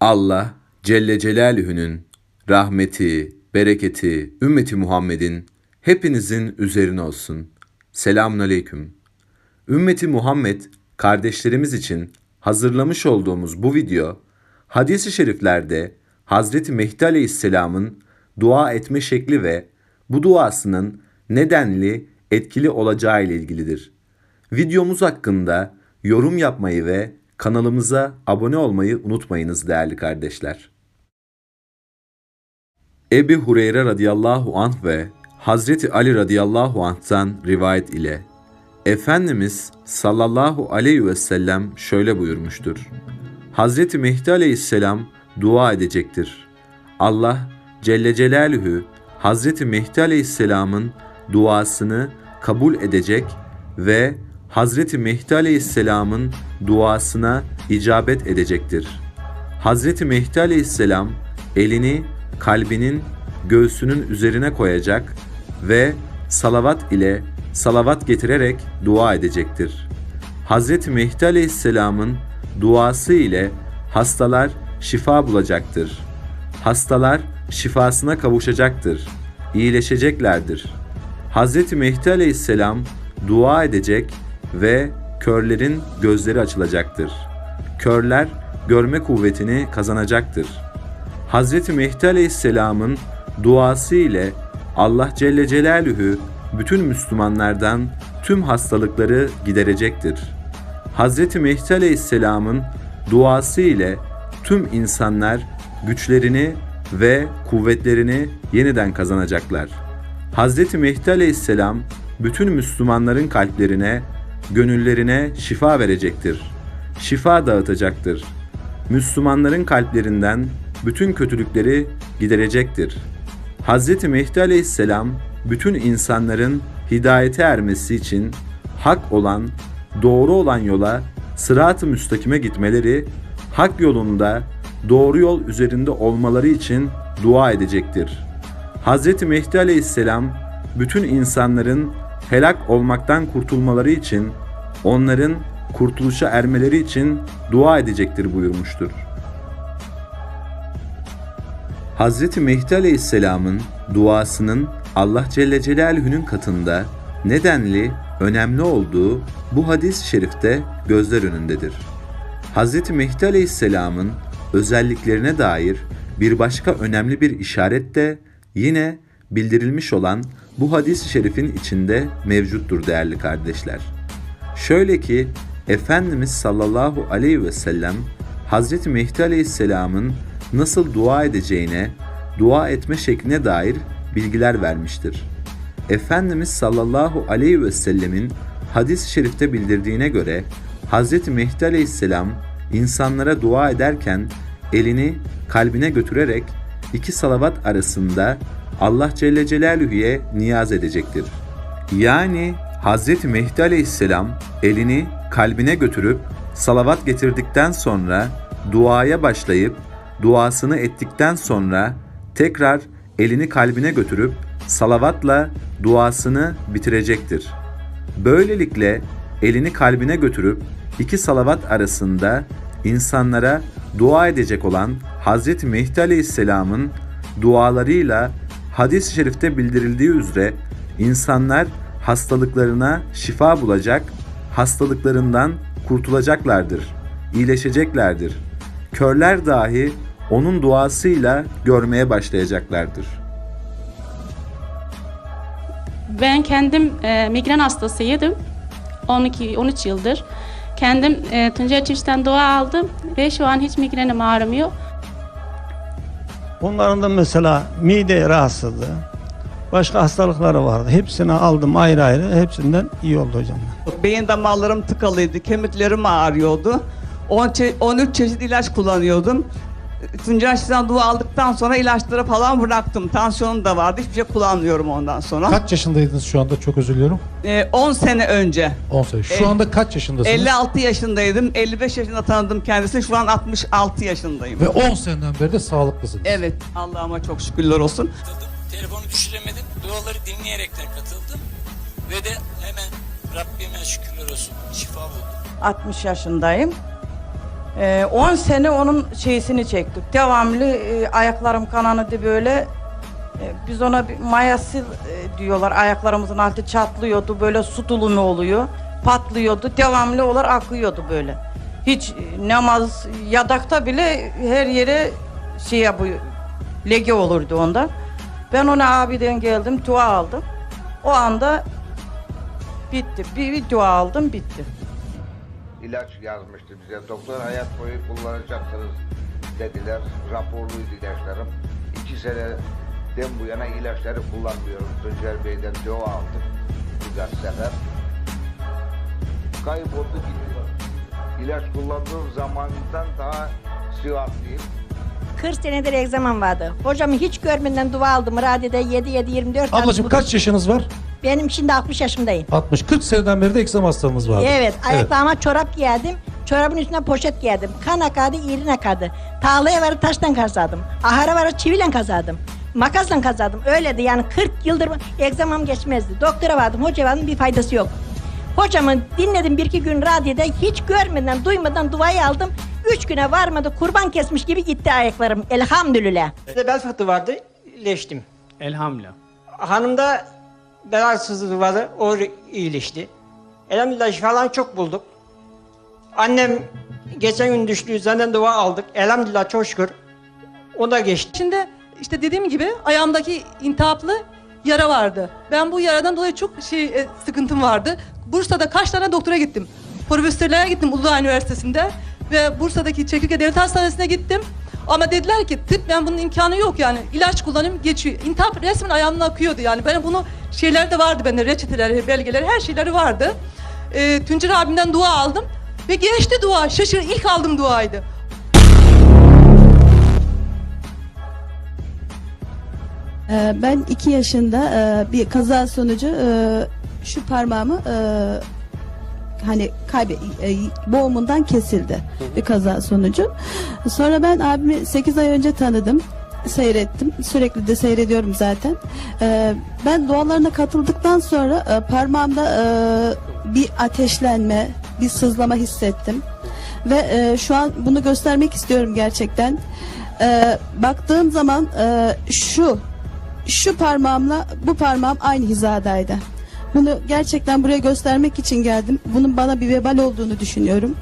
Allah Celle Celaluhu'nun rahmeti, bereketi, ümmeti Muhammed'in hepinizin üzerine olsun. Selamun Aleyküm. Ümmeti Muhammed kardeşlerimiz için hazırlamış olduğumuz bu video, hadis-i şeriflerde Hazreti Mehdi Aleyhisselam'ın dua etme şekli ve bu duasının nedenli, etkili olacağı ile ilgilidir. Videomuz hakkında yorum yapmayı ve kanalımıza abone olmayı unutmayınız değerli kardeşler. Ebi Hureyre radıyallahu anh ve Hazreti Ali radıyallahu anh'tan rivayet ile Efendimiz sallallahu aleyhi ve sellem şöyle buyurmuştur. Hazreti Mehdi aleyhisselam dua edecektir. Allah Celle Celaluhu Hazreti Mehdi aleyhisselamın duasını kabul edecek ve Hazreti Mehdi aleyhisselamın duasına icabet edecektir. Hazreti Mehdi aleyhisselam elini kalbinin göğsünün üzerine koyacak ve salavat ile salavat getirerek dua edecektir. Hazreti Mehdi aleyhisselamın duası ile hastalar şifa bulacaktır. Hastalar şifasına kavuşacaktır. iyileşeceklerdir. Hazreti Mehdi aleyhisselam dua edecek ve körlerin gözleri açılacaktır. Körler görme kuvvetini kazanacaktır. Hazreti Mehdi Aleyhisselam'ın duası ile Allah Celle Celaluhu bütün Müslümanlardan tüm hastalıkları giderecektir. Hazreti Mehdi Aleyhisselam'ın duası ile tüm insanlar güçlerini ve kuvvetlerini yeniden kazanacaklar. Hazreti Mehdi Aleyhisselam bütün Müslümanların kalplerine, gönüllerine şifa verecektir. Şifa dağıtacaktır. Müslümanların kalplerinden bütün kötülükleri giderecektir. Hz. Mehdi Aleyhisselam bütün insanların hidayete ermesi için hak olan, doğru olan yola sırat-ı müstakime gitmeleri, hak yolunda doğru yol üzerinde olmaları için dua edecektir. Hz. Mehdi Aleyhisselam bütün insanların helak olmaktan kurtulmaları için, onların kurtuluşa ermeleri için dua edecektir buyurmuştur. Hz. Mehdi Aleyhisselam'ın duasının Allah Celle Celaluhu'nun katında nedenli, önemli olduğu bu hadis-i şerifte gözler önündedir. Hz. Mehdi Aleyhisselam'ın özelliklerine dair bir başka önemli bir işaret de yine bildirilmiş olan bu hadis-i şerifin içinde mevcuttur değerli kardeşler. Şöyle ki Efendimiz sallallahu aleyhi ve sellem Hazreti Mehdi aleyhisselamın nasıl dua edeceğine, dua etme şekline dair bilgiler vermiştir. Efendimiz sallallahu aleyhi ve sellemin hadis-i şerifte bildirdiğine göre Hazreti Mehdi aleyhisselam insanlara dua ederken elini kalbine götürerek iki salavat arasında Allah Celle Celaluhu'ya niyaz edecektir. Yani Hz. Mehdi Aleyhisselam elini kalbine götürüp salavat getirdikten sonra duaya başlayıp duasını ettikten sonra tekrar elini kalbine götürüp salavatla duasını bitirecektir. Böylelikle elini kalbine götürüp iki salavat arasında insanlara dua edecek olan Hz. Mehdi Aleyhisselam'ın dualarıyla hadis-i şerifte bildirildiği üzere insanlar hastalıklarına şifa bulacak, hastalıklarından kurtulacaklardır, iyileşeceklerdir. Körler dahi onun duasıyla görmeye başlayacaklardır. Ben kendim e, migren hastasıydım. 12-13 yıldır. Kendim e, Tuncay Çift'ten dua aldım ve şu an hiç migrenim ağrımıyor. Bunların da mesela mide rahatsızlığı, başka hastalıkları vardı. Hepsini aldım ayrı ayrı. Hepsinden iyi oldu hocam. Beyin damarlarım tıkalıydı, kemiklerim ağrıyordu. 10 çe- 13 çeşit ilaç kullanıyordum. Tuncay Şiş'ten dua aldıktan sonra ilaçları falan bıraktım. Tansiyonum da vardı. Hiçbir şey kullanmıyorum ondan sonra. Kaç yaşındaydınız şu anda çok özür diliyorum. Ee, 10 sene önce. 10 sene. Şu El- anda kaç yaşındasınız? 56 yaşındaydım. 55 yaşında tanıdım kendisini. Şu an 66 yaşındayım. Ve 10 seneden beri de sağlıklısınız. Evet. Allah'ıma çok şükürler olsun. telefonu düşüremedim. Duaları dinleyerekten katıldım. Ve de hemen Rabbime şükürler olsun şifa buldum. 60 yaşındayım. Ee, 10 sene onun şeysini çektik. Devamlı e, ayaklarım kananadı böyle. E, biz ona bir mayası e, diyorlar. Ayaklarımızın altı çatlıyordu. Böyle su tulumu oluyor. Patlıyordu. Devamlı olarak akıyordu böyle. Hiç e, namaz, yadakta bile her yere şey yapıyor. Lege olurdu ondan. Ben ona abiden geldim, dua aldım. O anda bitti. Bir, bir dua aldım, bitti. İlaç yazmıştı bize. Doktor hayat boyu kullanacaksınız dediler. Raporluydu ilaçlarım. İki seneden bu yana ilaçları kullanmıyorum. Tuncer Bey'den dua aldım. Birkaç sefer. Kayboldu gitti. İlaç kullandığım zamandan daha sıhhatliyim. 40 senedir egzamam vardı. Hocamı hiç görmeden dua aldım. Radyoda 7 7 24 tane Ablacığım buldum. kaç yaşınız var? Benim şimdi 60 yaşındayım. 60. 40 seneden beri de eksem hastalığınız vardı. Evet, ayaklarıma çorap giyerdim. Çorabın üstüne poşet giyerdim. Kan akardı, iğrin akardı. Tağlaya varıp taştan kazardım. Ahara varıp çiviyle kazardım. Makasla kazardım. Öyleydi yani 40 yıldır egzamam geçmezdi. Doktora vardım, hoca vardım bir faydası yok. Hocamı dinledim bir iki gün radyoda hiç görmeden, duymadan duayı aldım. Üç güne varmadı kurban kesmiş gibi gitti ayaklarım. Elhamdülillah. Bel fıtığı vardı, iyileştim. Elhamdülillah. Hanımda bel ağrısızlığı vardı, o iyileşti. Elhamdülillah şifalarını çok bulduk. Annem geçen gün düştüğü zaten dua aldık. Elhamdülillah çok şükür. O da geçti. Şimdi işte dediğim gibi ayağımdaki intihaplı yara vardı. Ben bu yaradan dolayı çok şey e, sıkıntım vardı. Bursa'da kaç tane doktora gittim. Profesörlere gittim Uludağ Üniversitesi'nde ve Bursa'daki Çekirge Devlet Hastanesi'ne gittim. Ama dediler ki tıp ben bunun imkanı yok yani ilaç kullanayım geçiyor. İntihap resmen ayağımdan akıyordu yani. Ben bunu şeyler de vardı bende reçeteleri, belgeleri her şeyleri vardı. E, Tuncer abimden dua aldım ve geçti dua. Şaşır ilk aldığım duaydı. Ee, Ben iki yaşında e, bir kaza sonucu e, şu parmağımı e, hani kaybe e, boğumundan kesildi bir kaza sonucu. Sonra ben abimi 8 ay önce tanıdım. Seyrettim. Sürekli de seyrediyorum zaten. Ee, Ben dualarına katıldıktan sonra e, parmağımda e, bir ateşlenme, bir sızlama hissettim. Ve e, şu an bunu göstermek istiyorum gerçekten. Ee, Baktığım zaman e, şu şu parmağımla bu parmağım aynı hizadaydı. Bunu gerçekten buraya göstermek için geldim. Bunun bana bir vebal olduğunu düşünüyorum.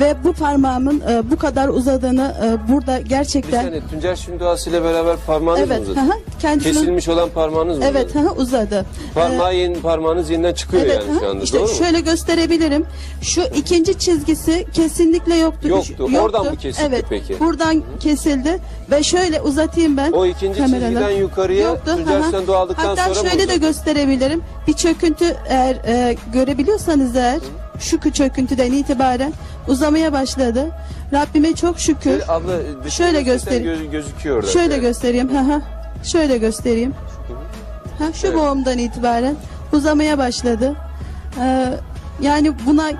Ve bu parmağımın e, bu kadar uzadığını e, burada gerçekten Tuncer Şun duasıyla beraber parmağınız evet hı hı, kendisinin olan parmağınız mı? evet hı hı, uzadı. Parmağı yeni, parmağınız yeniden çıkıyor Evet, yani şu hı, anda işte doğru mu? şöyle gösterebilirim. Şu ikinci çizgisi kesinlikle yoktu. Yoktu. Şu- Oradan mı kesildi evet, peki? Buradan kesildi ve şöyle uzatayım ben. O ikinci kameradan. çizgiden yukarıya Yoktu, Tuncer hı hı. Dualıktan Hatta sonra mı şöyle de uzadı? gösterebilirim. Bir çöküntü eğer e, görebiliyorsanız eğer şu çöküntüden itibaren uzamaya başladı. Rabbime çok şükür. Şöyle abla dışarı Şöyle göstereyim. göz- gözüküyor orada. Şöyle göstereyim. Hı. Şöyle göstereyim. Ha, şu Evet. boğumdan itibaren uzamaya başladı. Ee, yani buna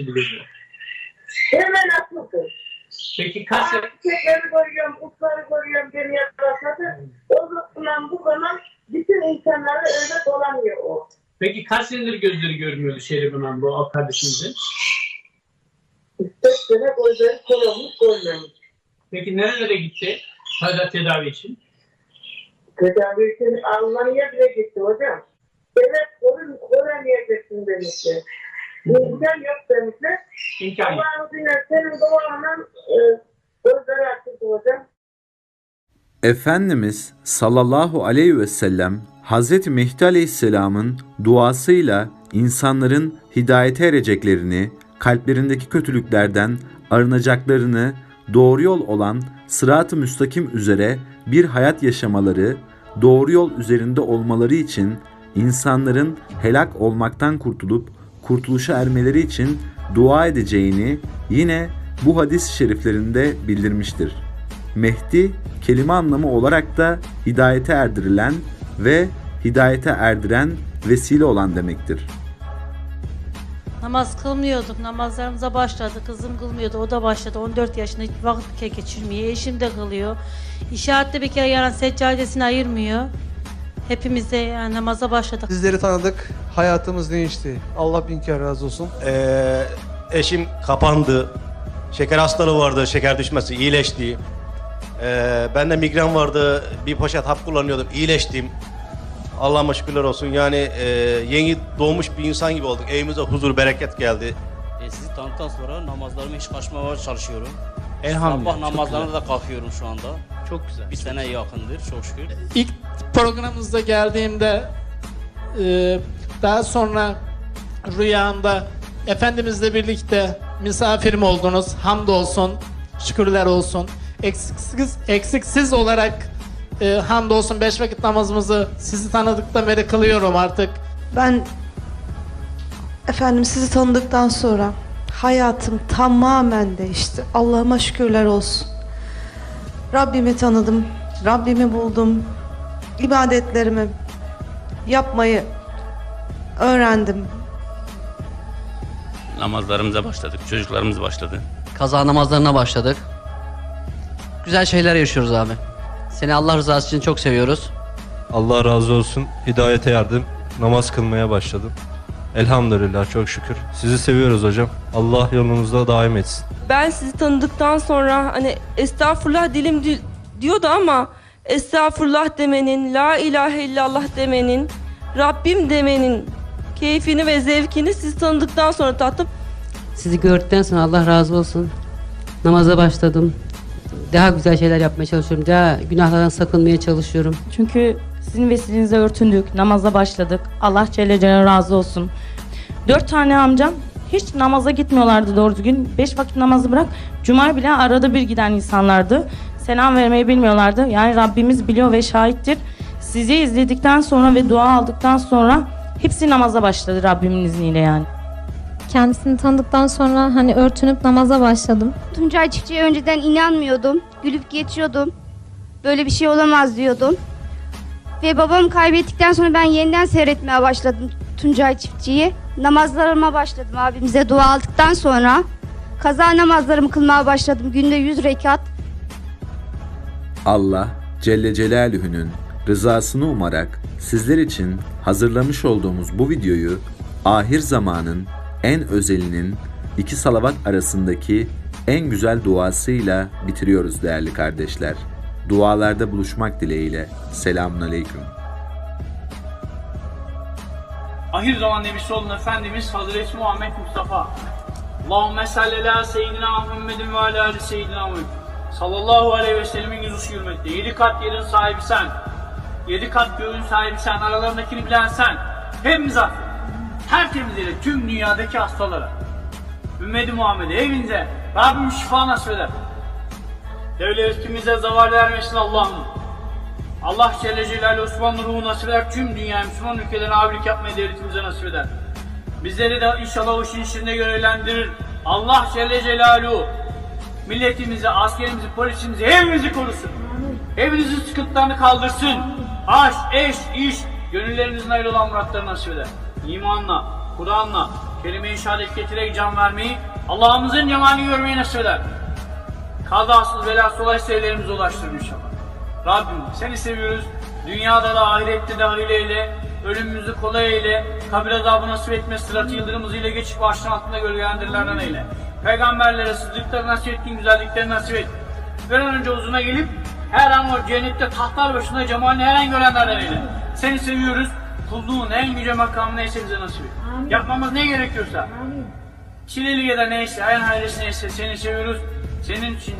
Gözü? Hemen açıldı. Peki Aa, Çiçekleri görüyorum, kutları görüyorum demeye başladı. O zaman bu zaman bütün insanları öyle dolanıyor o. Peki kaç senedir gözleri görmüyordu Şerif'in Hanım bu kardeşimizin? Dört sene gözleri kör olmuş görmemiş. Peki nerelere gitti? Hala tedavi için. Tedavi için Almanya'ya bile gitti hocam. Evet, görün, göremeyeceksin demişler. İmkan yok demişler. İmkan yok. Allah'ın izniyle senin duanla e, gözleri açıldı hocam. Efendimiz sallallahu aleyhi ve sellem Hz. Mehdi aleyhisselamın duasıyla insanların hidayete ereceklerini, kalplerindeki kötülüklerden arınacaklarını, doğru yol olan sırat-ı müstakim üzere bir hayat yaşamaları, doğru yol üzerinde olmaları için insanların helak olmaktan kurtulup kurtuluşa ermeleri için dua edeceğini yine bu hadis-i şeriflerinde bildirmiştir. Mehdi kelime anlamı olarak da hidayete erdirilen ve hidayete erdiren vesile olan demektir. Namaz kılmıyorduk. Namazlarımıza başladı. Kızım kılmıyordu. O da başladı. 14 yaşında hiç vakit geçirmiyor. Eşim de kılıyor. İşaretle bir kere yaran seccadesini ayırmıyor. Hepimiz de yani namaza başladık. Sizleri tanıdık. Hayatımız değişti. Allah bin kere razı olsun. Ee, eşim kapandı. Şeker hastalığı vardı, şeker düşmesi iyileşti. Ee, bende migren vardı, bir poşet hap kullanıyordum, iyileştim. Allah'ıma şükürler olsun. Yani e, yeni doğmuş bir insan gibi olduk. Evimize huzur, bereket geldi. E, sizi tanıdıktan sonra namazlarımı hiç kaçmamaya çalışıyorum. Elhamdülillah, Sabah namazlarına da kalkıyorum şu anda. Çok güzel. Bir sene yakındır çok şükür. İlk programınızda geldiğimde e, daha sonra rüyamda Efendimizle birlikte misafirim oldunuz. Hamdolsun, şükürler olsun. Eksiksiz, eksiksiz olarak e, hamdolsun beş vakit namazımızı sizi tanıdıktan beri kılıyorum artık. Ben efendim sizi tanıdıktan sonra hayatım tamamen değişti. Allah'ıma şükürler olsun. Rabbimi tanıdım, Rabbimi buldum. İbadetlerimi yapmayı öğrendim. Namazlarımıza başladık. Çocuklarımız başladı. Kaza namazlarına başladık. Güzel şeyler yaşıyoruz abi. Seni Allah rızası için çok seviyoruz. Allah razı olsun. Hidayete yardım. Namaz kılmaya başladım. Elhamdülillah çok şükür. Sizi seviyoruz hocam. Allah yolunuzda daim etsin. Ben sizi tanıdıktan sonra hani estağfurullah dilim di- diyordu ama estağfurullah demenin, la ilahe illallah demenin, Rabbim demenin keyfini ve zevkini sizi tanıdıktan sonra tattım. Sizi gördükten sonra Allah razı olsun. Namaza başladım. Daha güzel şeyler yapmaya çalışıyorum. Daha günahlardan sakınmaya çalışıyorum. Çünkü sizin vesilenize örtündük, namaza başladık. Allah Celle Celaluhu razı olsun. Dört tane amcam hiç namaza gitmiyorlardı doğru düzgün. Beş vakit namazı bırak, cuma bile arada bir giden insanlardı. Selam vermeyi bilmiyorlardı. Yani Rabbimiz biliyor ve şahittir. Sizi izledikten sonra ve dua aldıktan sonra hepsi namaza başladı Rabbimin izniyle yani. Kendisini tanıdıktan sonra hani örtünüp namaza başladım. Tuncay Çiftçi'ye önceden inanmıyordum. Gülüp geçiyordum. Böyle bir şey olamaz diyordum. Ve babamı kaybettikten sonra ben yeniden seyretmeye başladım Tuncay Çiftçi'yi. Namazlarıma başladım abimize dua aldıktan sonra. Kaza namazlarımı kılmaya başladım. Günde 100 rekat. Allah Celle Celaluhu'nun rızasını umarak sizler için hazırlamış olduğumuz bu videoyu ahir zamanın en özelinin iki salavat arasındaki en güzel duasıyla bitiriyoruz değerli kardeşler. Dualarda buluşmak dileğiyle. Selamun Aleyküm. Ahir zaman nebisi olan Efendimiz Hazreti Muhammed Mustafa. Allahümme salli ala seyyidina Muhammedin ve ala seyyidina Muhammed. Sallallahu aleyhi ve sellemin yüzü hürmetli. Yedi kat yerin sahibi sen. Yedi kat göğün sahibi sen. Aralarındakini bilen sen. Hepimiz affet. Tertemiziyle tüm dünyadaki hastalara. Ümmeti Muhammed'e evinize Rabbim şifa nasip eder. Devletimize zavar vermesin Allah'ım. Allah Celle Celaluhu Osmanlı ruhu nasip eder. Tüm dünya Müslüman ülkelerine abilik yapmayı devletimize nasip eder. Bizleri de inşallah o işin içinde görevlendirir. Allah Celle Celaluhu milletimizi, askerimizi, polisimizi, hepimizi korusun. Hepinizin sıkıntılarını kaldırsın. Aşk, eş, iş, gönüllerinizin ayrı olan muratları nasip eder. İmanla, Kur'an'la, kelime-i şehadet getirerek can vermeyi, Allah'ımızın cemalini görmeyi nasip eder. Kazasız belasız olaysa evlerimize ulaştırın inşallah. Rabbim seni seviyoruz. Dünyada da ahirette de hayırlı eyle. Ölümümüzü kolay eyle. Kabir azabı nasip etme. Sırat yıldırımızı ile geçip başın altında gölgelendirlerden eyle. Peygamberlere sıddıkları nasip ettiğin güzellikleri nasip et. Bir an önce uzuna gelip her an o cennette tahtlar başında cemalini her an görenlerden eyle. Seni seviyoruz. Kulluğun en yüce makamı neyse bize nasip et. Yapmamız ne gerekiyorsa. Çileli ya da neyse, ayağın hayırlısı neyse seni seviyoruz. Senin için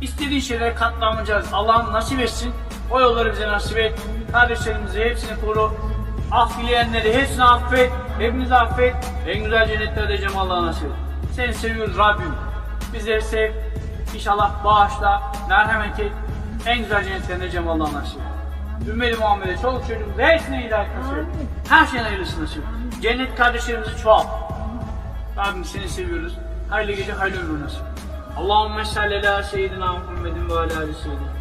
istediğin şeylere katlanacağız. Allah'ım nasip etsin. O yolları bize nasip et. Kardeşlerimizi hepsini koru. Af dileyenleri hepsini affet. Hepimizi affet. En güzel cennetlerde cemallah nasip et. Seni seviyoruz Rabbim. Bizleri sev. İnşallah bağışla. Merhamet et. En güzel cennetlerinde cemallah nasip et. Ümmeti Muhammed'e, çoluk çocuğumuza hepsine hidayet nasip. Her şeyin hayırlısı nasip et. Cennet kardeşlerimizi çoğalt. Rabbim seni seviyoruz. Hayırlı gece, hayırlı ömür nasip. Allahümme salli ala seyyidina Muhammedin ve ala seyyidina.